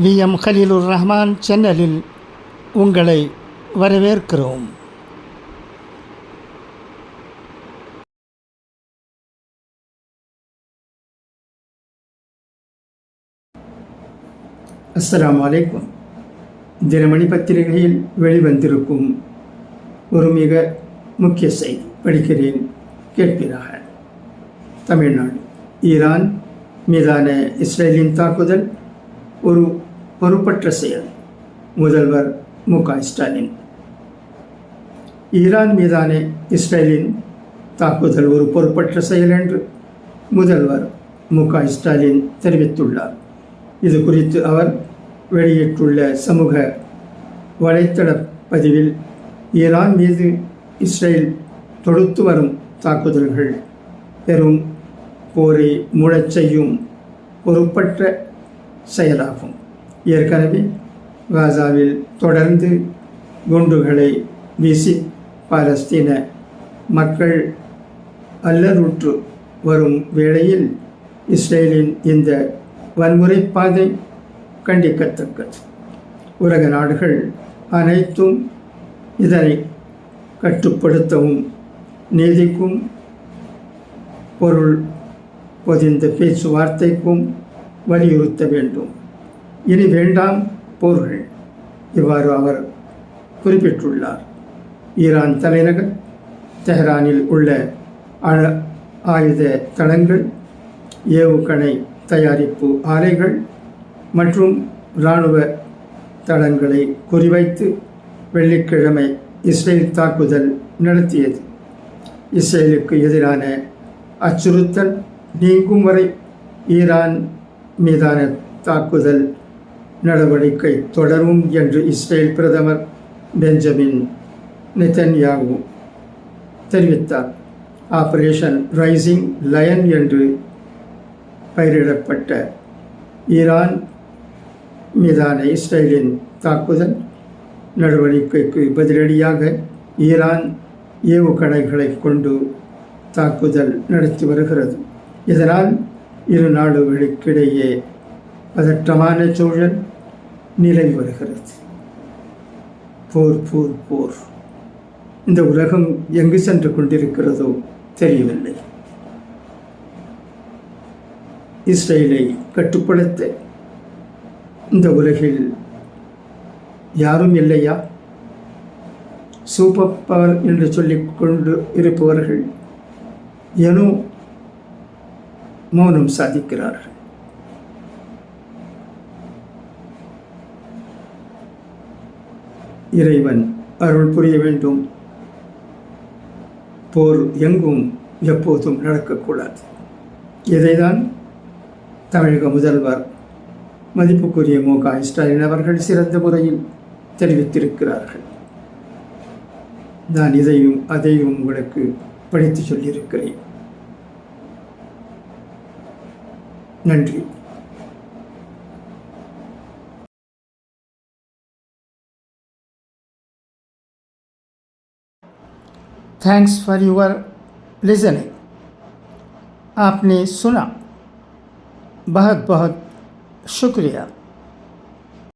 We. M. Haleelur Rahman சேனலில் உங்களை வரவேற்கிறோம். அஸ்லாம் அலைக்கும். தினமணி பத்திரிகையில் வெளிவந்திருக்கும் ஒரு மிக முக்கிய செய்தி படிக்கிறேன் கேட்பீராக தமிழ்நாடு ஈரான் மீதான இஸ்ரேலின் தாக்குதல் ஒரு பொறுப்பற்ற செயல் முதல்வர் மு க ஸ்டாலின். ஈரான் மீதான இஸ்ரேலின் தாக்குதல் ஒரு பொறுப்பற்ற செயல் என்று முதல்வர் மு க ஸ்டாலின் தெரிவித்துள்ளார். இது குறித்து அவர் வெளியிட்டுள்ள சமூக வலைத்தள பதிவில் ஈரான் மீது இஸ்ரேல் தொடுத்து வரும் தாக்குதல்கள் பெரும் போரை மூடச் செய்யும் பொறுப்பற்ற செயலாகும். ஏற்கனவே காசாவில் தொடர்ந்து குண்டுகளை வீசி பாலஸ்தீன மக்கள் அல்லலுற்று வரும் வேளையில் இஸ்ரேலின் இந்த வன்முறை பாதை கண்டிக்கத்தக்கது. உலக நாடுகள் அனைத்தும் இதனை கட்டுப்படுத்தவும் நீதிக்கும் பொருள் பொதிந்த பேச்சுவார்த்தைக்கும் வலியுறுத்த வேண்டும். இனி வேண்டாம் போர்கள். இவ்வாறு அவர் குறிப்பிட்டுள்ளார். ஈரான் தலைநகர் தெஹ்ரானில் உள்ள அணு ஆயுத தளங்கள் ஏவுகணை தயாரிப்பு ஆலைகள் மற்றும் இராணுவ தளங்களை குறிவைத்து வெள்ளிக்கிழமை இஸ்ரேல் தாக்குதல் நடத்தியது. இஸ்ரேலுக்கு எதிரான அச்சுறுத்தல் நீங்கும் வரை ஈரான் மீதான தாக்குதல் நடவடிக்கை தொடரும் என்று இஸ்ரேல் பிரதமர் பெஞ்சமின் நிதன்யாகு தெரிவித்தார். ஆபரேஷன் ரைசிங் லயன் என்று பெயரிடப்பட்ட ஈரான் மீதான இஸ்ரேலின் தாக்குதல் நடவடிக்கைக்கு பதிலடியாக ஈரான் ஏவுகணைகளை கொண்டு தாக்குதல் நடத்தி வருகிறது. இதனால் இரு நாடுகளுக்கிடையே பதற்றமான சூழல் நிலை வருகிறது. போர் போர் போர். இந்த உலகம் எங்கு சென்று கொண்டிருக்கிறதோ தெரியவில்லை. இஸ்ரேலை கட்டுப்படுத்த இந்த உலகில் யாரும் இல்லையா? சூப்பர் பவர் என்று சொல்லிக் கொண்டு இருப்பவர்கள் ஏனோ மௌனம் சாதிக்கிறார்கள். இறைவன் அருள் புரிய வேண்டும். போர் எங்கும் எப்போதும் நடக்கக்கூடாது. இதைதான் தமிழக முதல்வர் மதிப்புக்குரிய மு. க. ஸ்டாலின் அவர்கள் சிறந்த முறையில் தெரிவித்திருக்கிறார்கள். நான் இதையும் அதையும் உங்களுக்கு படித்து சொல்லியிருக்கிறேன். நன்றி थैंक्स फॉर योर लिसनिंग आपने सुना बहुत बहुत शुक्रिया